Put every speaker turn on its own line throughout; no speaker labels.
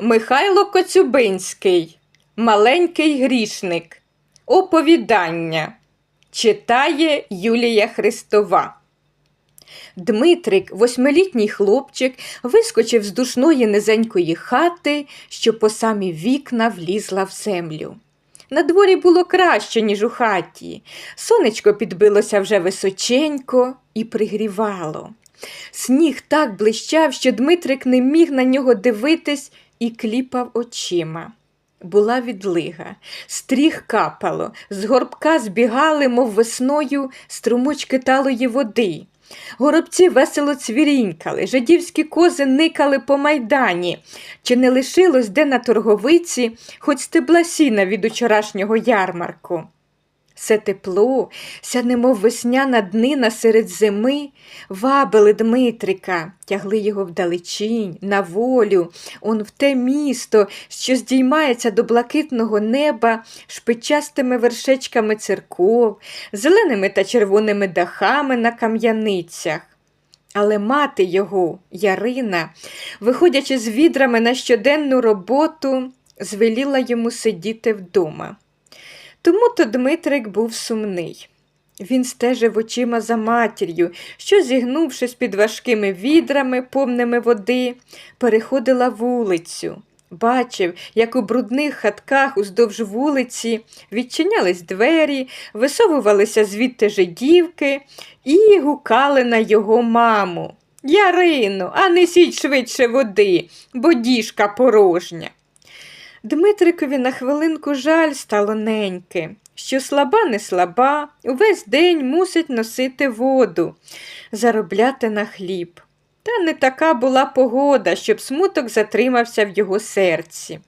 Михайло Коцюбинський, Маленький грішник. Оповідання. Читає Юлія Христова. Дмитрик, восьмилітній хлопчик, вискочив з душної низенької хати, що по самі вікна влізла в землю. На дворі було краще, ніж у хаті. Сонечко підбилося вже височенько і пригрівало. Сніг так блищав, що Дмитрик не міг на нього дивитись і кліпав очима. Була відлига, стріх капало, з горбка збігали, мов весною, струмочки талої води. Горобці весело цвірінькали, жидівські кози никали по майдані, чи не лишилось де на торговиці хоч стебла сіна від учорашнього ярмарку. Все тепло, ся немов весняна днина серед зими, вабили Дмитрика, тягли його вдалечінь, на волю, он в те місто, що здіймається до блакитного неба шпичастими вершечками церков, зеленими та червоними дахами на кам'яницях. Але мати його, Ярина, виходячи з відрами на щоденну роботу, звеліла йому сидіти вдома. Тому то Дмитрик був сумний. Він стежив очима за матір'ю, що, зігнувшись під важкими відрами, повними води, переходила вулицю. Бачив, як у брудних хатках уздовж вулиці відчинялись двері, висовувалися звідти жидівки і гукали на його маму. Ярино, а несіть швидше води, бо діжка порожня. Дмитрикові на хвилинку жаль стало неньки, що слаба не слаба, увесь день мусить носити воду, заробляти на хліб. Та не така була погода, щоб смуток затримався в його серці.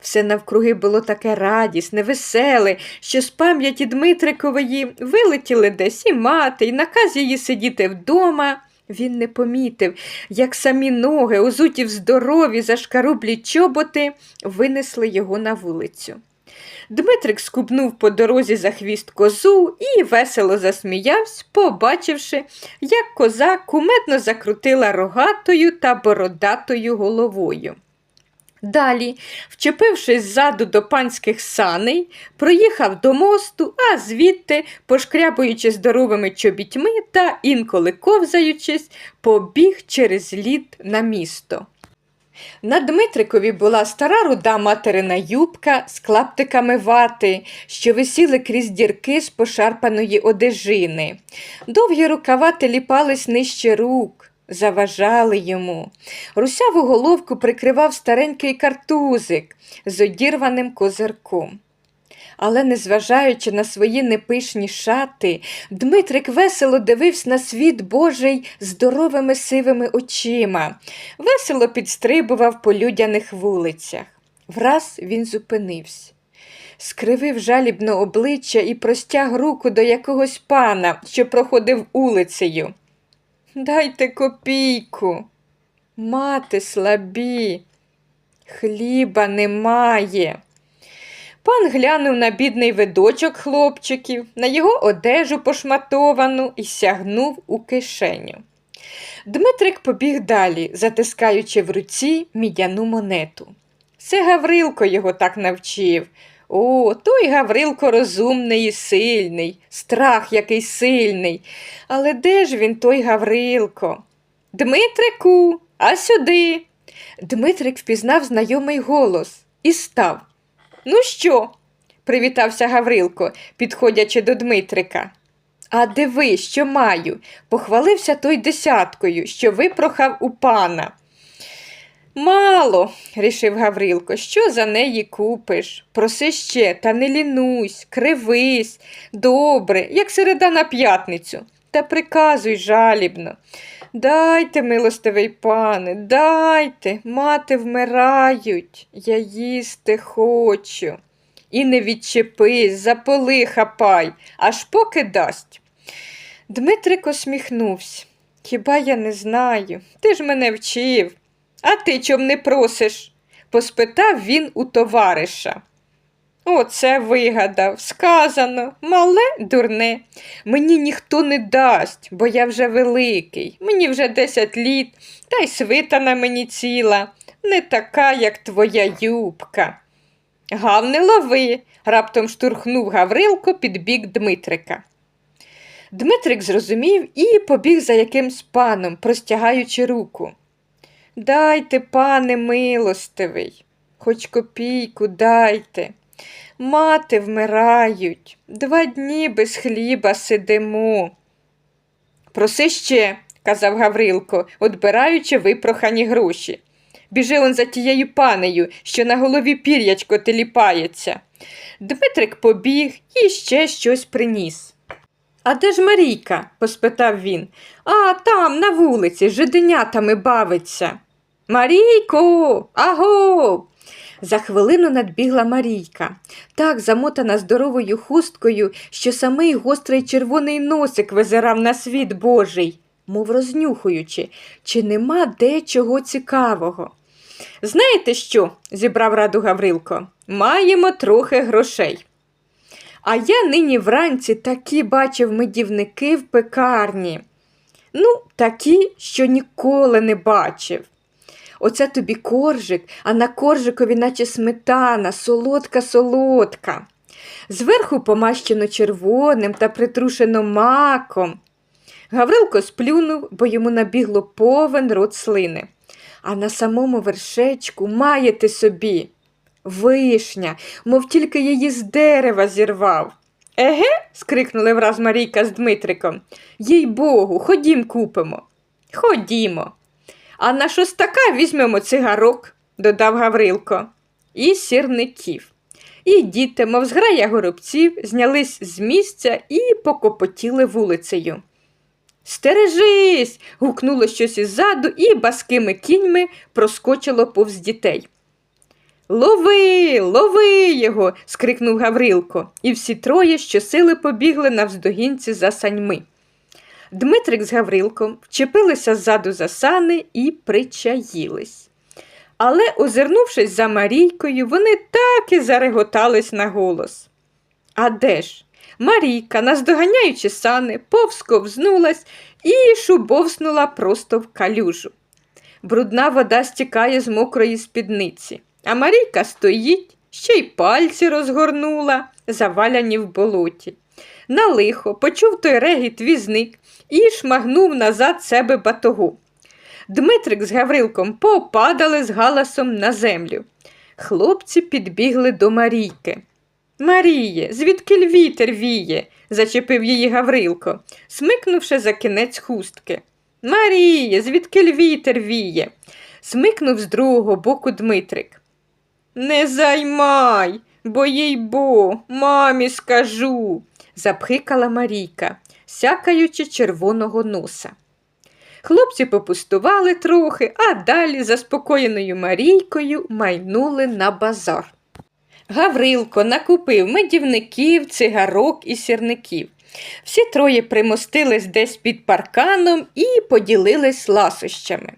Все навкруги було таке радісне, веселе, що з пам'яті Дмитрикової вилетіли десь і мати, і наказ її сидіти вдома. Він не помітив, як самі ноги, озуті в здорові, зашкарублі чоботи, винесли його на вулицю. Дмитрик скубнув по дорозі за хвіст козу і весело засміявся, побачивши, як коза куметно закрутила рогатою та бородатою головою. Далі, вчепившись ззаду до панських саней, проїхав до мосту, а звідти, пошкрябуючи здоровими чобітьми та інколи ковзаючись, побіг через лід на місто. На Дмитрикові була стара руда материна юбка з клаптиками вати, що висіли крізь дірки з пошарпаної одежини. Довгі рукава теліпались нижче рук, заважали йому. Русяву головку прикривав старенький картузик з одірваним козирком. Але, незважаючи на свої непишні шати, Дмитрик весело дивився на світ Божий здоровими сивими очима, весело підстрибував по людяних вулицях. Враз він зупинився. Скривив жалібно обличчя і простяг руку до якогось пана, що проходив улицею. Дайте копійку. Мати слабі, хліба немає. Пан глянув на бідний видочок хлопчиків, на його одежу пошматовану і сягнув у кишеню. Дмитрик побіг далі, затискаючи в руці мідяну монету. Це Гаврилко його так навчив. О, той Гаврилко розумний і сильний, страх який сильний. Але де ж він, той Гаврилко? Дмитрику, а сюди. Дмитрик впізнав знайомий голос і став. Ну що? привітався Гаврилко, підходячи до Дмитрика. А диви, що маю, похвалився той десяткою, що випрохав у пана. Мало, рішив Гаврилко, що за неї купиш? Проси ще, та не лінусь, кривись, добре, як середа на п'ятницю, та приказуй жалібно. Дайте, милостивий пане, дайте, мати вмирають, я їсти хочу. І не відчепись, заполи хапай, аж поки дасть. Дмитрик усміхнувся. Хіба я не знаю? Ти ж мене вчив. А ти чом не просиш? поспитав він у товариша. Оце вигадав, сказано, мале дурне. Мені ніхто не дасть, бо я вже великий, мені вже десять літ, та й свита на мені ціла. не така, як твоя юбка. Гав не лови, раптом штурхнув Гаврилко під бік Дмитрика. Дмитрик зрозумів і побіг за якимсь паном, простягаючи руку. Дайте, пане милостивий, хоч копійку дайте. Мати вмирають, два дні без хліба сидимо. Проси ще, казав Гаврилко, одбираючи випрохані гроші. Біжи он за тією панею, що на голові пір'ячко теліпається. Дмитрик побіг і ще щось приніс. А де ж Марійка? поспитав він. А там, на вулиці, жиденятами бавиться. Марійко, аго. За хвилину надбігла Марійка, так замотана здоровою хусткою, що самий гострий червоний носик визирав на світ Божий, мов рознюхуючи, чи нема де чого цікавого. Знаєте що? зібрав раду Гаврилко. Маємо трохи грошей. А я нині вранці такі бачив медівники в пекарні. Ну, такі, що ніколи не бачив. Оце тобі коржик, а на коржикові, наче сметана, солодка солодка. Зверху помащено червоним та притрушено маком. Гаврилко сплюнув, бо йому набігло повен рот слини. А на самому вершечку маєте собі вишня, мов тільки її з дерева зірвав. Еге? скрикнули враз Марійка з Дмитриком. Їй богу, ходім купимо. Ходімо. А на шостака візьмемо цигарок, додав Гаврилко, і сірників. І діти, мов зграя горобців, знялись з місця і покопотіли вулицею. Стережись. гукнуло щось іззаду і баскими кіньми проскочило повз дітей. Лови, лови його. скрикнув Гаврилко, і всі троє щосили побігли навздогінці за саньми. Дмитрик з Гаврилком вчепилися ззаду за сани і причаїлись. Але, озирнувшись за Марійкою, вони так і зареготались на голос. А де ж? Марійка, наздоганяючи сани, повсковзнулась і шубовснула просто в калюжу. Брудна вода стікає з мокрої спідниці, а Марійка стоїть, ще й пальці розгорнула, заваляні в болоті. На лихо почув той регіт візник і шмагнув назад себе батогу. Дмитрик з Гаврилком попадали з галасом на землю. Хлопці підбігли до Марійки. Маріє, звідки вітер віє, зачепив її Гаврилко, смикнувши за кінець хустки. Маріє, звідки вітер віє, смикнув з другого боку Дмитрик. Не займай, бо їй бо, мамі скажу, запхикала Марійка, сякаючи червоного носа. Хлопці попустували трохи, а далі, заспокоєною Марійкою, майнули на базар. Гаврилко накупив медівників, цигарок і сірників. Всі троє примостились десь під парканом і поділились ласощами.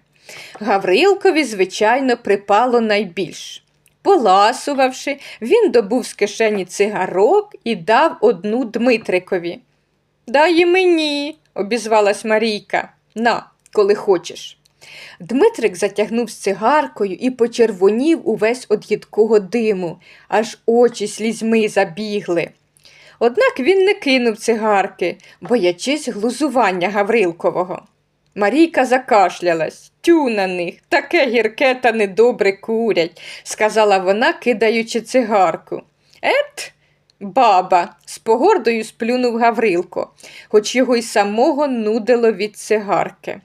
Гаврилкові, звичайно, припало найбільш. Поласувавши, він добув з кишені цигарок і дав одну Дмитрикові. Дай і мені, обізвалась Марійка. На, коли хочеш. Дмитрик затягнув з цигаркою і почервонів увесь од їдкого диму, аж очі слізьми забігли. Однак він не кинув цигарки, боячись глузування Гаврилкового. Марійка закашлялась. Тю на них, таке гірке та недобре курять, сказала вона, кидаючи цигарку. Ет, баба, з погордою сплюнув Гаврилко, хоч його й самого нудило від цигарки.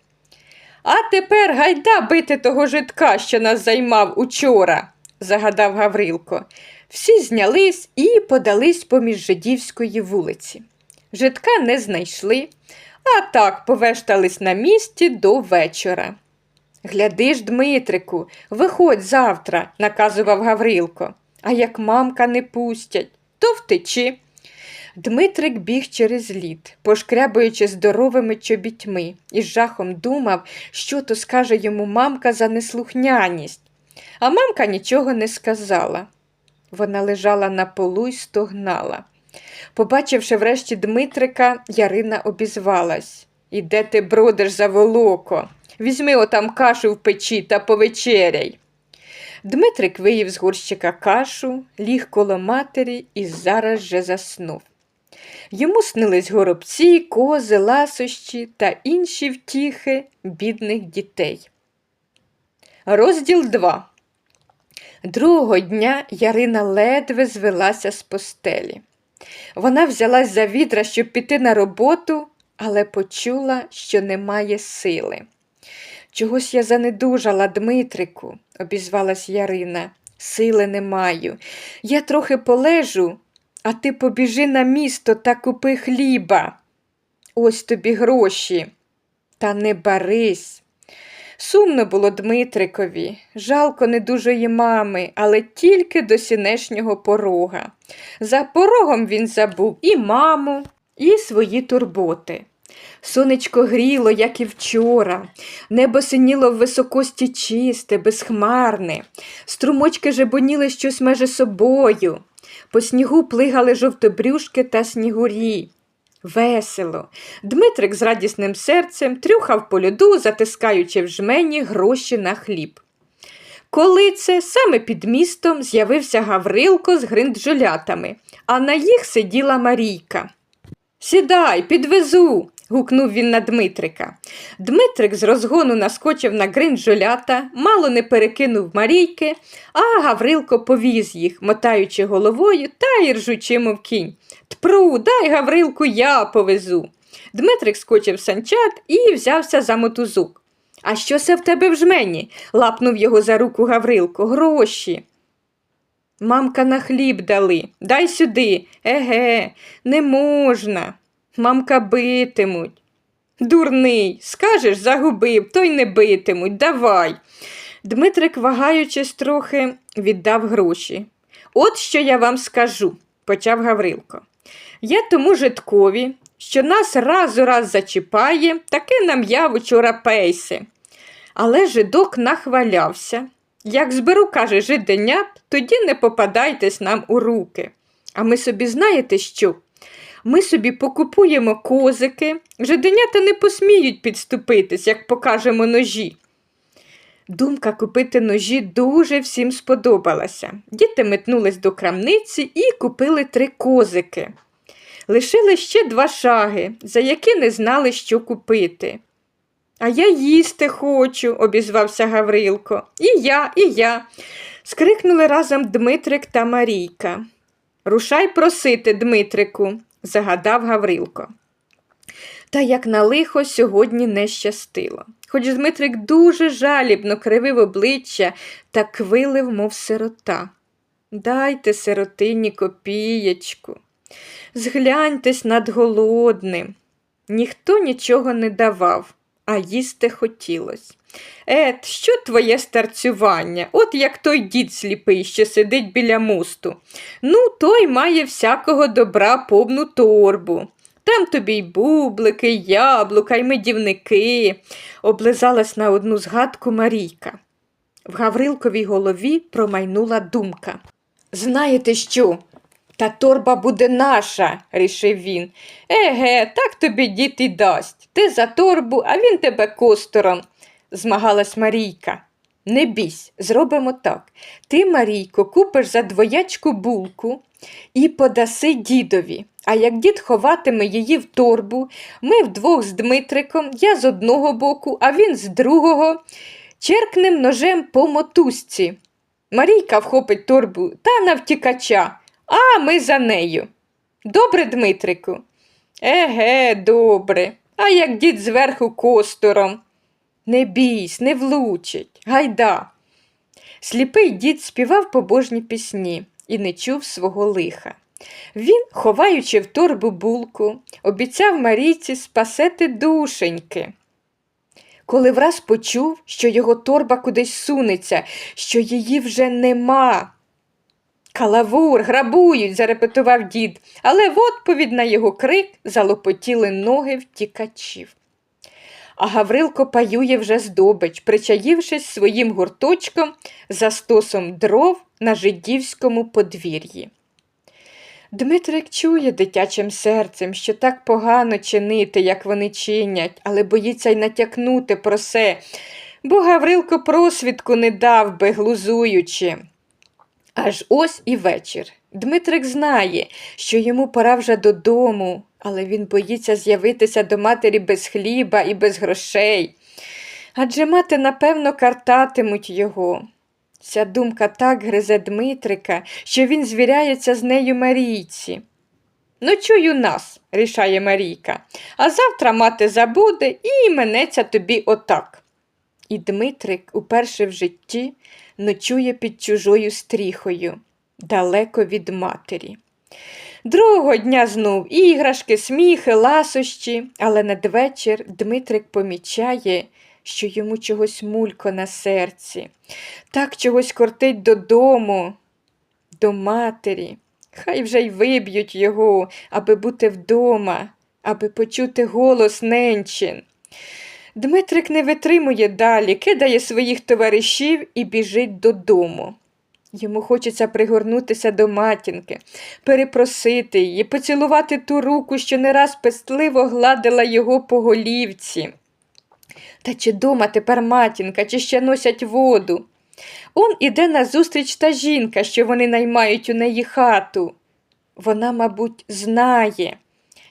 А тепер гайда бити того житка, що нас займав учора, загадав Гаврилко. Всі знялись і подались поміж жидівської вулиці. Житка не знайшли, а так повештались на місці до вечора. Гляди ж, Дмитрику, виходь завтра, наказував Гаврилко. А як мамка не пустять, то втечи. Дмитрик біг через лід, пошкрябуючи здоровими чобітьми, і з жахом думав, що то скаже йому мамка за неслухняність. А мамка нічого не сказала. Вона лежала на полу й стогнала. Побачивши врешті Дмитрика, Ярина обізвалась. Іде ти бродиш за волоко? Візьми отам кашу в печі та повечеряй. Дмитрик виїв з горщика кашу, ліг коло матері і зараз же заснув. Йому снились горобці, кози, ласощі та інші втіхи бідних дітей. Розділ 2 Другого дня Ярина ледве звелася з постелі. Вона взялась за відра, щоб піти на роботу, але почула, що немає сили. Чогось я занедужала, Дмитрику, обізвалась Ярина. Сили не маю. Я трохи полежу, а ти побіжи на місто та купи хліба. Ось тобі гроші. Та не барись. Сумно було Дмитрикові, жалко недужої мами, але тільки до сінешнього порога. За порогом він забув і маму, і свої турботи. Сонечко гріло, як і вчора, небо синіло в високості чисте, безхмарне, струмочки жебоніли щось меже собою, по снігу плигали жовтобрюшки та снігурі. Весело. Дмитрик з радісним серцем трюхав по льоду, затискаючи в жмені гроші на хліб. Коли це саме під містом з'явився Гаврилко з гринджолятами, а на їх сиділа Марійка. Сідай, підвезу. гукнув він на Дмитрика. Дмитрик з розгону наскочив на гринджолята, мало не перекинув Марійки, а Гаврилко повіз їх, мотаючи головою та й ржучи, мов кінь. Тпру, дай Гаврилку, я повезу. Дмитрик скочив в санчат і взявся за мотузок. А що це в тебе в жмені? лапнув його за руку Гаврилко. Гроші. Мамка на хліб дали. Дай сюди. Еге, не можна. Мамка битимуть. Дурний, скажеш, загубив, то й не битимуть. Давай. Дмитрик, вагаючись трохи, віддав гроші. От що я вам скажу, почав Гаврилко. Я тому житкові, що нас раз у раз зачіпає, таки нам я вчора пейси. Але жидок нахвалявся. Як зберу, каже, жиденят, тоді не попадайтесь нам у руки. А ми собі знаєте що? Ми собі покупуємо козики, жиденята не посміють підступитись, як покажемо ножі. Думка купити ножі дуже всім сподобалася. Діти метнулись до крамниці і купили три козики. Лишили ще два шаги, за які не знали, що купити. А я їсти хочу, обізвався Гаврилко. І я, і я. скрикнули разом Дмитрик та Марійка. Рушай просити, Дмитрику, загадав Гаврилко. Та як на лихо сьогодні не щастило. Хоч Дмитрик дуже жалібно кривив обличчя та квилив, мов сирота. Дайте сиротині копієчку. Згляньтесь над голодним. Ніхто нічого не давав, а їсти хотілось. Ет, що твоє старцювання? От як той дід сліпий, що сидить біля мосту. Ну, той має всякого добра повну торбу. Там тобі й бублики, й яблука, й медівники, облизалась на одну згадку Марійка. В Гаврилковій голові промайнула думка. Знаєте що? Та торба буде наша, рішив він. Еге, так тобі дід і дасть. Ти за торбу, а він тебе костором, змагалась Марійка. Не бійсь, зробимо так. Ти, Марійко, купиш за двоячку булку і подаси дідові. А як дід ховатиме її в торбу, ми вдвох з Дмитриком, я з одного боку, а він з другого, черкнем ножем по мотузці. Марійка вхопить торбу та навтікача, а ми за нею. Добре, Дмитрику? Еге, добре. А як дід зверху костором. Не бійсь, не влучить, гайда. Сліпий дід співав побожні пісні і не чув свого лиха. Він, ховаючи в торбу булку, обіцяв Марійці спасети душеньки. Коли враз почув, що його торба кудись сунеться, що її вже нема. Калавур, грабують, зарепетував дід, але в відповідь на його крик залопотіли ноги втікачів. А Гаврилко паює вже здобич, причаївшись своїм гурточком за стосом дров на жидівському подвір'ї. Дмитрик чує дитячим серцем, що так погано чинити, як вони чинять, але боїться й натякнути про це. бо Гаврилко просвідку не дав би, глузуючи. Аж ось і вечір. Дмитрик знає, що йому пора вже додому, але він боїться з'явитися до матері без хліба і без грошей. Адже мати, напевно, картатимуть його. Ця думка так гризе Дмитрика, що він звіряється з нею Марійці. Ночуй у нас, рішає Марійка, а завтра мати забуде і іменеться тобі отак. І Дмитрик уперше в житті ночує під чужою стріхою, далеко від матері. Другого дня знов іграшки, сміхи, ласощі, але надвечір Дмитрик помічає, що йому чогось мулько на серці, так чогось кортить додому, до матері. Хай вже й виб'ють його, аби бути вдома, аби почути голос ненчин. Дмитрик не витримує далі, кидає своїх товаришів і біжить додому. Йому хочеться пригорнутися до матінки, перепросити її, поцілувати ту руку, що не раз пестливо гладила його по голівці. Та чи дома тепер матінка, чи ще носять воду? Он іде назустріч та жінка, що вони наймають у неї хату. Вона, мабуть, знає.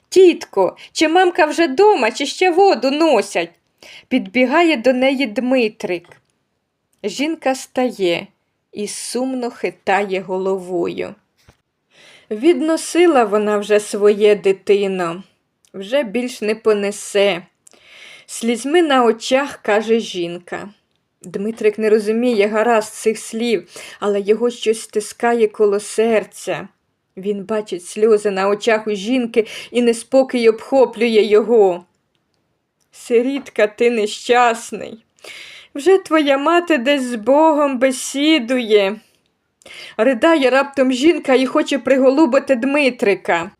Тітко, чи мамка вже дома, чи ще воду носять? Підбігає до неї Дмитрик. Жінка стає і сумно хитає головою. Відносила вона вже своє дитино, вже більш не понесе. Слізьми на очах, каже жінка. Дмитрик не розуміє гаразд цих слів, але його щось стискає коло серця. Він бачить сльози на очах у жінки і неспокій обхоплює його. Сирітка, ти нещасний. Вже твоя мати десь з Богом бесідує. Ридає раптом жінка і хоче приголубити Дмитрика.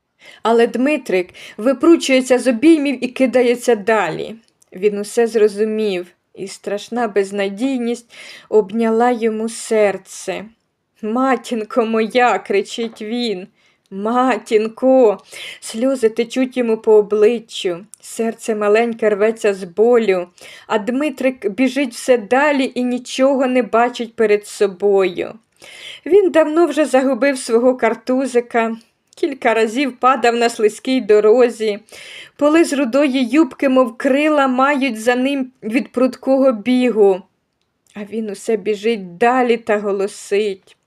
Але Дмитрик випручується з обіймів і кидається далі. Він усе зрозумів, і страшна безнадійність обняла йому серце. Матінко моя, кричить він. Матінко, сльози течуть йому по обличчю, серце маленьке рветься з болю, а Дмитрик біжить все далі і нічого не бачить перед собою. Він давно вже загубив свого картузика, кілька разів падав на слизькій дорозі, поли з рудої юбки, мов крила, мають за ним від прудкого бігу. А він усе біжить далі та голосить.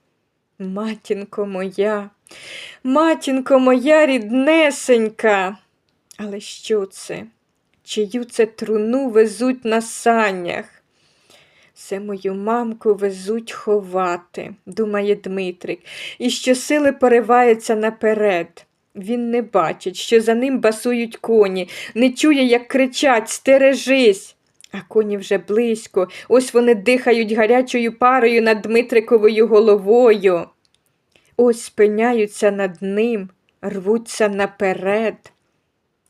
Матінко моя, матінко моя ріднесенька. Але що це? Чию це труну везуть на санях? Це мою мамку везуть ховати, думає Дмитрик, і щосили поривається наперед. Він не бачить, що за ним басують коні, не чує, як кричать Стережись. А коні вже близько, ось вони дихають гарячою парою над Дмитриковою головою. Ось спиняються над ним, рвуться наперед.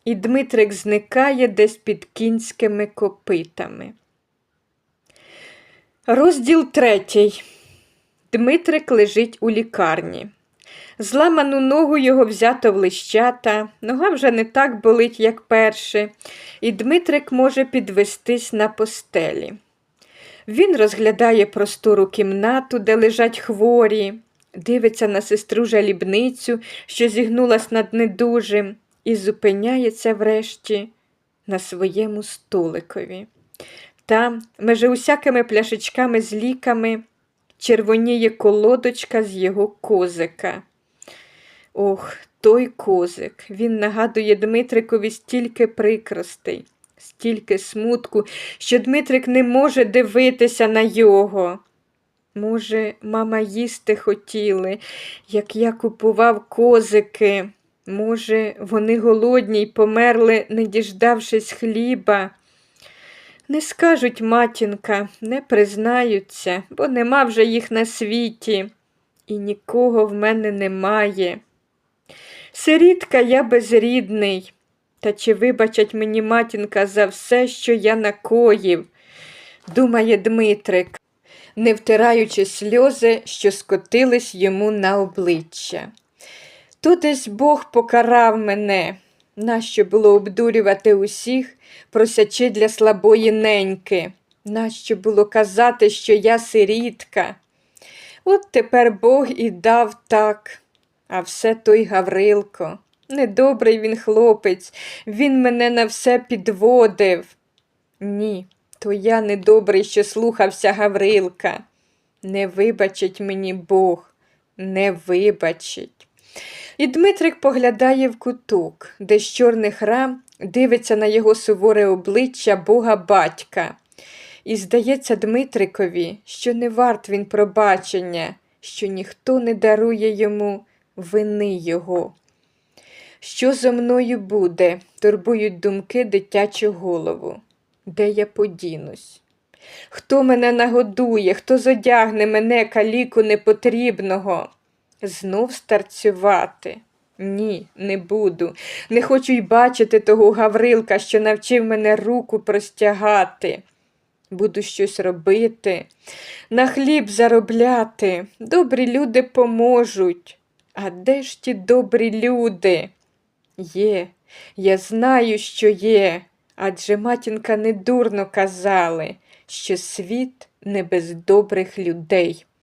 І Дмитрик зникає десь під кінськими копитами. Розділ третій. Дмитрик лежить у лікарні. Зламану ногу його взято в лищата, нога вже не так болить, як перше, і Дмитрик може підвестись на постелі. Він розглядає простору кімнату, де лежать хворі, дивиться на сестру жалібницю, що зігнулась над недужим, і зупиняється врешті на своєму столикові. Там, межи усякими пляшечками з ліками, червоніє колодочка з його козика. Ох, той козик, він нагадує Дмитрикові стільки прикростей, стільки смутку, що Дмитрик не може дивитися на його. Може, мама їсти хотіли, як я купував козики. Може, вони голодні й померли, не діждавшись хліба. Не скажуть матінка, не признаються, бо нема вже їх на світі, і нікого в мене немає. Сирітка я безрідний, та чи вибачать мені матінка за все, що я накоїв, думає Дмитрик, не втираючи сльози, що скотились йому на обличчя. То десь Бог покарав мене. Нащо було обдурювати усіх, просячи для слабої неньки? Нащо було казати, що я сирітка? От тепер Бог і дав так, а все той Гаврилко. Недобрий він хлопець, він мене на все підводив. Ні, то я недобрий, що слухався Гаврилка. Не вибачить мені Бог, не вибачить. І Дмитрик поглядає в куток, де з чорних рам дивиться на його суворе обличчя Бога батька. І здається Дмитрикові, що не варт він пробачення, що ніхто не дарує йому вини його. Що зо мною буде, турбують думки дитячу голову. Де я подінусь? Хто мене нагодує, хто зодягне мене каліку непотрібного? Знов старцювати? Ні, не буду. Не хочу й бачити того Гаврилка, що навчив мене руку простягати. Буду щось робити, на хліб заробляти. Добрі люди поможуть. А де ж ті добрі люди? Є, я знаю, що є, адже матінка недурно казали, що світ не без добрих людей.